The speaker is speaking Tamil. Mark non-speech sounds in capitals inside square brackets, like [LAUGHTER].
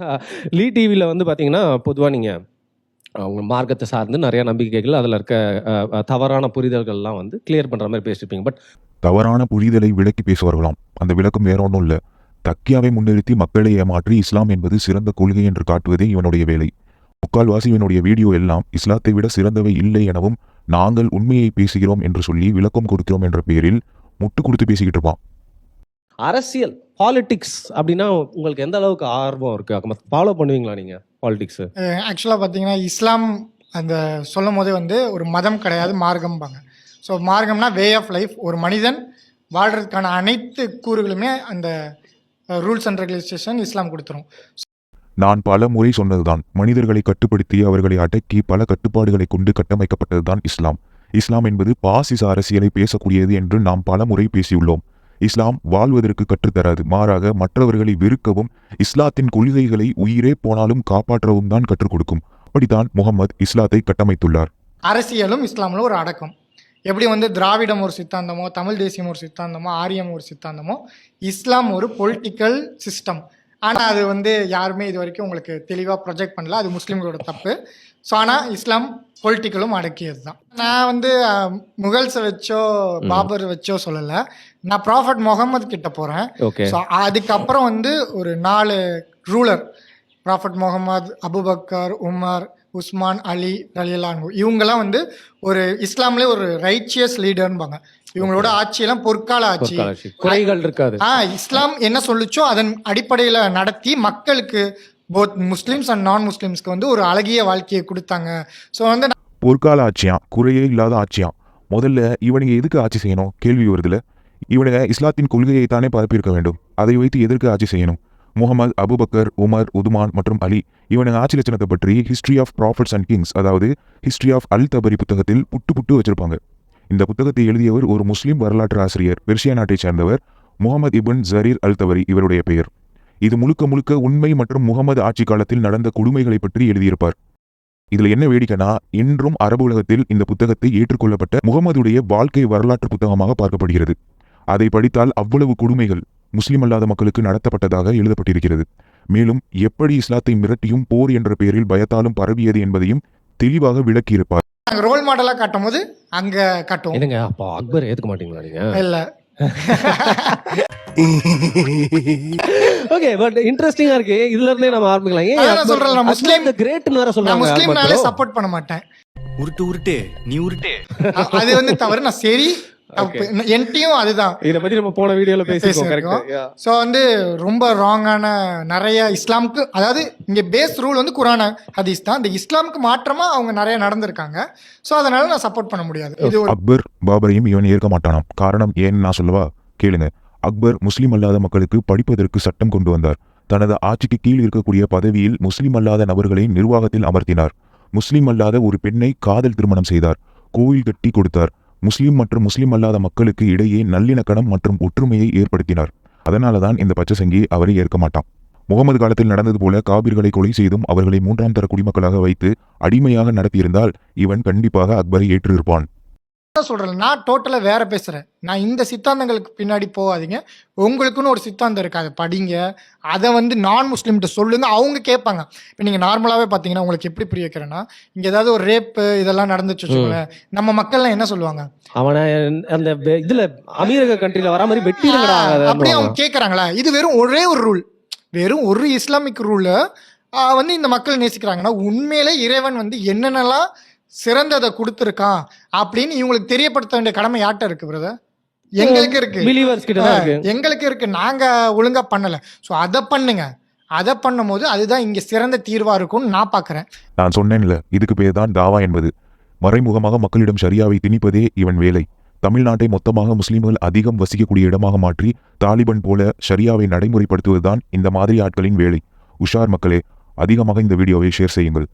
[LAUGHS] லீ டிவியில் வந்து பார்த்தீங்கன்னா பொதுவாக நீங்கள் அவங்க மார்க்கத்தை சார்ந்து நிறைய நம்பிக்கைகள் அதில் இருக்க தவறான புரிதல்கள்லாம் வந்து கிளியர் பண்ணுற மாதிரி பேசியிருப்பீங்க பட் தவறான புரிதலை விளக்கி பேசுவார்களாம் அந்த விளக்கம் வேற ஒன்றும் இல்லை. தக்கியாவை முன்னிறுத்தி மக்களை ஏமாற்றி இஸ்லாம் என்பது சிறந்த கொள்கை என்று காட்டுவதே இவனுடைய வேலை. முக்கால்வாசி இவனுடைய வீடியோ எல்லாம் இஸ்லாத்தை விட சிறந்தவை இல்லை எனவும் நாங்கள் உண்மையை பேசுகிறோம் என்று சொல்லி விளக்கம் கொடுக்கிறோம் என்ற பெயரில் முட்டு கொடுத்து பேசிக்கிட்டு இருப்பான். அரசியல் பாலிடிக்ஸ் அப்படின்னா உங்களுக்கு எந்த அளவுக்கு ஆர்வம் இருக்குது ஃபாலோ பண்ணுவீங்களா நீங்கள் பாலிடிக்ஸு ஆக்சுவலாக பார்த்தீங்கன்னா இஸ்லாம் அந்த சொல்லும் போதே வந்து ஒரு மதம் கிடையாது மார்க்கம்பாங்க. ஸோ மார்க்கம்னா வே ஆஃப் லைஃப் ஒரு மனிதன் வாழ்கிறதுக்கான அனைத்து கூறுகளுமே அந்த ரூல்ஸ் அண்ட் ரெகுலேஷன் இஸ்லாம் கொடுத்துரும். நான் பல முறை சொன்னதுதான் மனிதர்களை கட்டுப்படுத்தி அவர்களை அடக்கி பல கட்டுப்பாடுகளை கொண்டு கட்டமைக்கப்பட்டதுதான் இஸ்லாம். இஸ்லாம் என்பது பாசிச அரசியலை பேசக்கூடியது என்று நாம் பல முறை பேசியுள்ளோம். இஸ்லாம் வாழ்வதற்கு கற்றுத்தராது. மாறாக மற்றவர்களை வெறுக்கவும் இஸ்லாத்தின் கொள்கைகளை உயிரே போனாலும் காப்பாற்றவும் தான் கற்றுக் கொடுக்கும். அப்படித்தான் முகமது இஸ்லாத்தை கட்டமைத்துள்ளார். அரசியலும் இஸ்லாமில் ஒரு அடக்கம். எப்படி வந்து திராவிடம் ஒரு சித்தாந்தமோ தமிழ் தேசியம் ஒரு சித்தாந்தமோ ஆரியம் ஒரு சித்தாந்தமோ இஸ்லாம் ஒரு பொலிட்டிக்கல் சிஸ்டம் ஆனால் அது வந்து யாருமே இது வரைக்கும் உங்களுக்கு தெளிவாக ப்ரொஜெக்ட் பண்ணல. அது முஸ்லீம்களோட தப்பு. ஸோ ஆனால் இஸ்லாம் பொலிட்டிக்கலும் அடக்கியது தான் நான் வந்து முகல்ஸை வச்சோ பாபர் வச்சோ சொல்லலை. நான் ப்ராஃபட் முகமது கிட்ட போகிறேன் ஸோ அதுக்கப்புறம் வந்து ஒரு நாலு ruler prophet Muhammad Abu Bakr Umar Usman Ali ரலியலான் இவங்கெல்லாம் வந்து ஒரு இஸ்லாம்லேயே ஒரு ரைச்சியஸ் லீடர்ன்பாங்க இவங்களோட ஆட்சியெல்லாம் பொற்கால ஆட்சி. குறைகள் இருக்காது. ஆ இஸ்லாம் என்ன சொல்லுச்சோ அதன் அடிப்படையில் நடத்தி மக்களுக்கு போத் முஸ்லிம்ஸ் அண்ட் நான் முஸ்லிம்ஸ்க்கு வந்து ஒரு அழகிய வாழ்க்கையை கொடுத்தாங்க. ஸோ வந்து பொற்கால ஆட்சியாம் குறையே இல்லாத ஆட்சியாம் முதல்ல இவனுங்க எதுக்கு ஆட்சி செய்யணும்? கேள்வி வருதுல. இவனுங்க இஸ்லாத்தின் கொள்கையை தானே பரப்பியிருக்க வேண்டும். அதை வைத்து எதற்கு ஆட்சி செய்யணும்? முகமது அபுபக்கர் உமர் உதுமான் மற்றும் அலி. இவனுங்க ஆட்சி லட்சணத்தை பற்றி history of prophets and kings அதாவது ஹிஸ்ட்ரி ஆஃப் அல் தபரி புத்தகத்தில் புட்டு புட்டு வச்சிருப்பாங்க. இந்த புத்தகத்தை எழுதியவர் ஒரு முஸ்லிம் வரலாற்று ஆசிரியர் பெர்ஷியா நாட்டைச் சேர்ந்தவர் முகமது இபின் ஜரீர் அல்தவரி இவருடைய பெயர். இது முழுக்க முழுக்க உண்மை மற்றும் முகமது ஆட்சி காலத்தில் நடந்த கொடுமைகளை பற்றி எழுதியிருப்பார். இதுல என்ன வேடிக்கைனா இன்றும் அரபு உலகத்தில் இந்த புத்தகத்தை ஏற்றுக்கொள்ளப்பட்ட முகமதுடைய வாழ்க்கை வரலாற்று புத்தகமாக பார்க்கப்படுகிறது. அதை படித்தால் அவ்வளவு கொடுமைகள் முஸ்லிம் அல்லாத மக்களுக்கு நடத்தப்பட்டதாக எழுதப்பட்டிருக்கிறது. மேலும் எப்படி இஸ்லாத்தை மிரட்டியும் போர் என்ற பெயரில் பயத்தாலும் பரவியது என்பதையும் தெளிவாக விளக்கியிருப்பார். ரோல் மாடலாக காட்டும் போது அங்கே காட்டுவோம் என்னங்க அப்போ அக்பர் ஏற்றுக்க மாட்டீங்களா நீங்கள் இல்லை. ஓகே பட் இன்ட்ரெஸ்டிங்கா இருக்கு. இதுல இருந்தே நம்ம ஆரம்பிக்கலாம். ஏன் நான் சொல்றேன், நான் முஸ்லீம் கிரேட்னு வேற நான் சொல்றாங்க முஸ்லீம்னாலே அக்பர். சப்போர்ட் பண்ண மாட்டேன். உருட்டு உருட்டு நீ உருட்டு. அது வந்து தவறு நான் சரி. என்கிட்டயும் அதுதான். இத பத்தி நம்ம போன வீடியோல பேசிருக்கோம் பேசியிருக்கோம். ஸோ வந்து ரொம்ப ராங்கான நிறைய இஸ்லாமுக்கு அதாவது இங்கே பேஸ் ரூல் வந்து குரான ஹதீஸ் தான். இந்த இஸ்லாமுக்கு மாற்றமா அவங்க நிறைய நடந்திருக்காங்க. ஸோ அதனால நான் சப்போர்ட் பண்ண முடியாது. இது அக்பர் பாபரையும் இவன் ஏற்க மாட்டானாம். காரணம் ஏன்னு நான் சொல்லவா? கேளுங்க. அக்பர் முஸ்லிம் அல்லாத மக்களுக்கு படிப்பதற்கு சட்டம் கொண்டு வந்தார். தனது ஆட்சிக்கு கீழ் இருக்கக்கூடிய பதவியில் முஸ்லிம் அல்லாத நபர்களை நிர்வாகத்தில் அமர்த்தினார். முஸ்லிம் அல்லாத ஒரு பெண்ணை காதல் திருமணம் செய்தார். கோயில் கட்டி கொடுத்தார். முஸ்லிம் மற்றும் முஸ்லிம் அல்லாத மக்களுக்கு இடையே நல்லிணக்கணம் மற்றும் ஒற்றுமையை ஏற்படுத்தினார். அதனால தான் இந்த பச்சசங்கி அவரை ஏற்க மாட்டான். முகமது காலத்தில் நடந்தது போல காபிர்களை கொலை செய்தும் அவர்களை மூன்றாம் தர குடிமக்களாக வைத்து அடிமையாக நடத்தியிருந்தால் இவன் கண்டிப்பாக அக்பரை ஏற்றிருப்பான். தான் சொல்றேன் நான் டோட்டலாக வேற பேசுறேன். நான் இந்த சித்தாந்தங்களுக்கு பின்னாடி போகாதீங்க. உங்களுக்குன்னு ஒரு சித்தாந்தம் இருக்கு. அதை படிங்க. அதை வந்து நான் முஸ்லீம்கிட்ட சொல்லுங்க அவங்க கேட்பாங்க. இப்போ நீங்கள் நார்மலாகவே பார்த்தீங்கன்னா உங்களுக்கு எப்படி புரிய வைக்கிறேன்னா இங்கே ஏதாவது ஒரு ரேப்பு இதெல்லாம் நடந்துச்சு வச்சுக்கோங்களேன். நம்ம மக்கள்லாம் என்ன சொல்லுவாங்க? அவனை அந்த இதுல அமீரக கண்ட்ரில வர மாதிரி ஆ, அப்படியே அவங்க கேட்குறாங்களா இது வெறும் ஒரே ஒரு ரூல் வெறும் ஒரு இஸ்லாமிக் ரூலை வந்து இந்த மக்கள் நேசிக்கிறாங்கன்னா உண்மையிலே இறைவன் வந்து என்னென்னலாம் சிறந்ததை கொடுத்துருக்கான் அப்படின்னு இவங்களுக்கு தெரியப்படுத்த வேண்டிய கடமை யார்கிட்ட இருக்கு பிரதர் எங்களுக்கு இருக்கு. பிலீவர்ஸ் கிட்ட தான் இருக்கு. எங்களுக்கு இருக்கு. நாங்க ஒழுங்கா பண்ணல. ஸோ அதை பண்ணுங்க. அதை பண்ணும்போது அதுதான் இங்க சிறந்த தீர்வா இருக்கும்னு நான் பாக்குறேன். நான் சொன்னேன்ல இதுக்கு பேர் தான் தாவா என்பது. மறைமுகமாக மக்களிடம் ஷரியாவை திணிப்பதே இவன் வேலை. தமிழ்நாட்டை மொத்தமாக முஸ்லிம்கள் அதிகம் வசிக்கக்கூடிய இடமாக மாற்றி தாலிபன் போல ஷரியாவை நடைமுறைப்படுத்துவதுதான் இந்த மாதிரி ஆட்களின் வேலை. உஷார் மக்களே அதிகமாக இந்த வீடியோவை ஷேர் செய்யுங்கள்.